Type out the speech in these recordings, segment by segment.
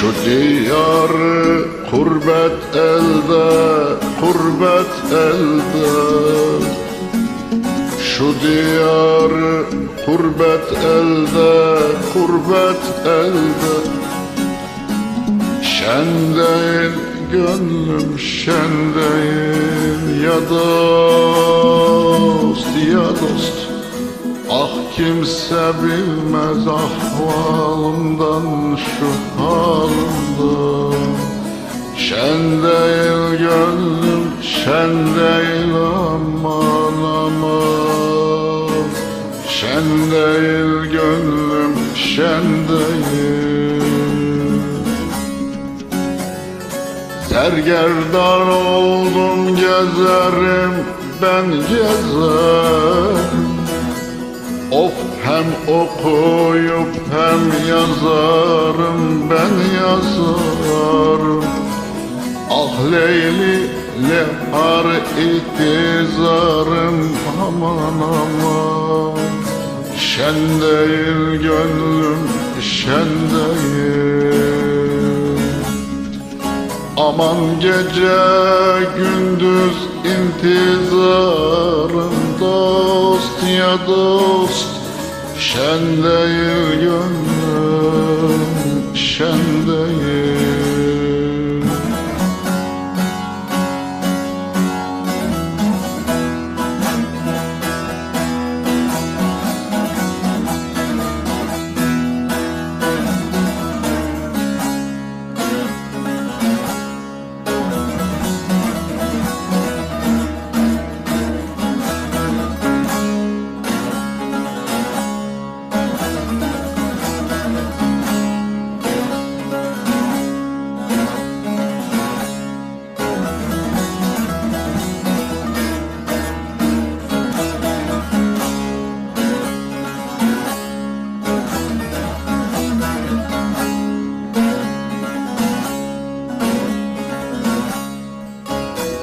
Şu diyarı kurbet elde, kurbet elde. Şu diyarı kurbet elde, kurbet elde. Şen değil gönlüm şen değil ya dost ya dost Ah kimse bilmez ahvalımdan şu halimden Şen değil gönlüm şen değil aman aman. Şen değil gönlüm şen değil. Sergerdar oldum gezerim ben gezerim Of hem okuyup hem yazarım ben yazarım. Ah Leyli lehar itizarım aman aman. Şen değil gönlüm şen değil Aman gece gündüz intizarım dost ya dost Şen değil gönlüm şen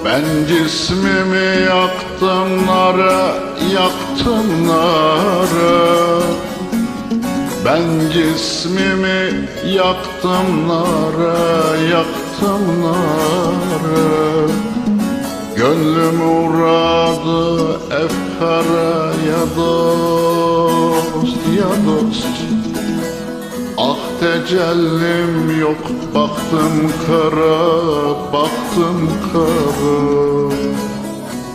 Ben cismimi yaktım nara, yaktım nara. Ben cismimi yaktım nara, yaktım nara. Gönlüm uğradı efkara ya dost, ya dost tecellim yok. Baktım kara baktım kara.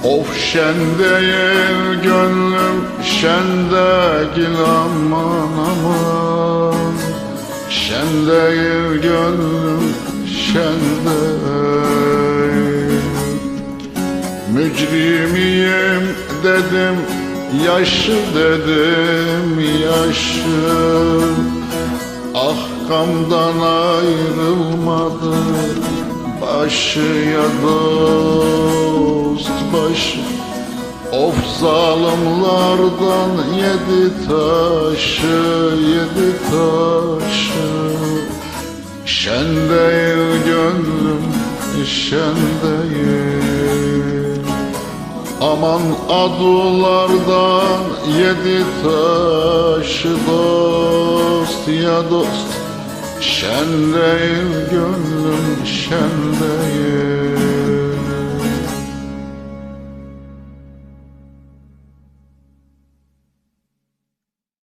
Of şen değil gönlüm şen değil aman aman. Şen değil gönlüm şen değil Mücrimiyim dedim yaşı dedim yaşı Ah kamdan ayrılmadı başı ya dost başı. Of zalimlardan yedi taşı yedi taşı. Şen değil gönlüm şen değil Aman adulardan yedi taşı dost ya dost. Şen değil gönlüm şen değil